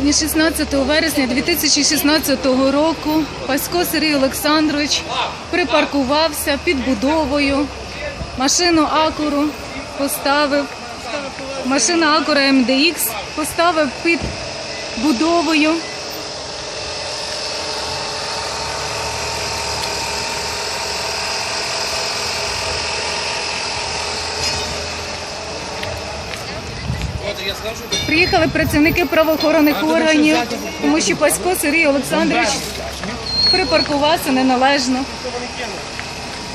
Сьогодні 16 вересня 2016 року Пасько Сергій Олександрович припаркувався під будовою. Машину Акуру поставив. Машина Акура МДХ поставив під будовою. Приїхали працівники правоохоронних органів, тому що Пасько Сергій Олександрович припаркувався неналежно.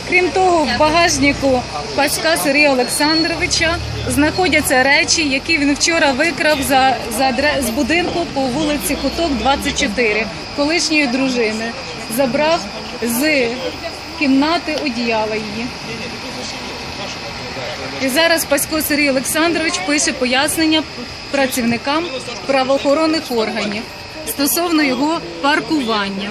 Крім того, в багажнику Паська Сергія Олександровича знаходяться речі, які він вчора викрав за, за з будинку по вулиці Куток 24, колишньої дружини. Забрав з кімнати одіяла її. І зараз Пасько Сергій Олександрович пише пояснення працівникам правоохоронних органів стосовно його паркування.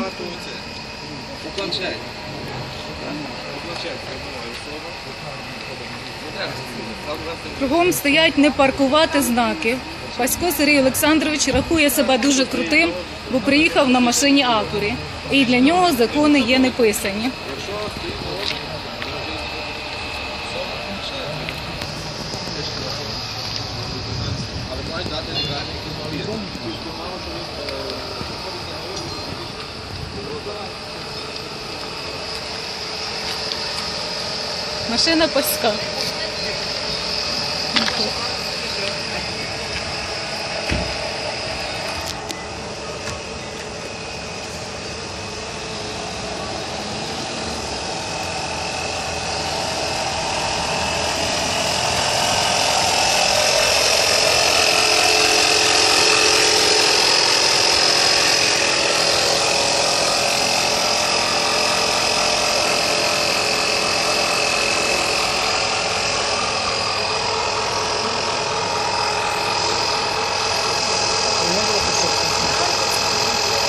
Кругом стоять не паркувати знаки. Пасько Сергій Олександрович рахує себе дуже крутим, бо приїхав на машині Акурі. І для нього закони є неписані. Машина Паська.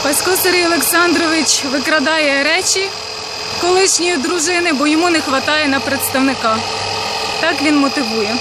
Пасько Сергій Олександрович викрадає речі колишньої дружини, бо йому не вистачає на представника. Так він мотивує.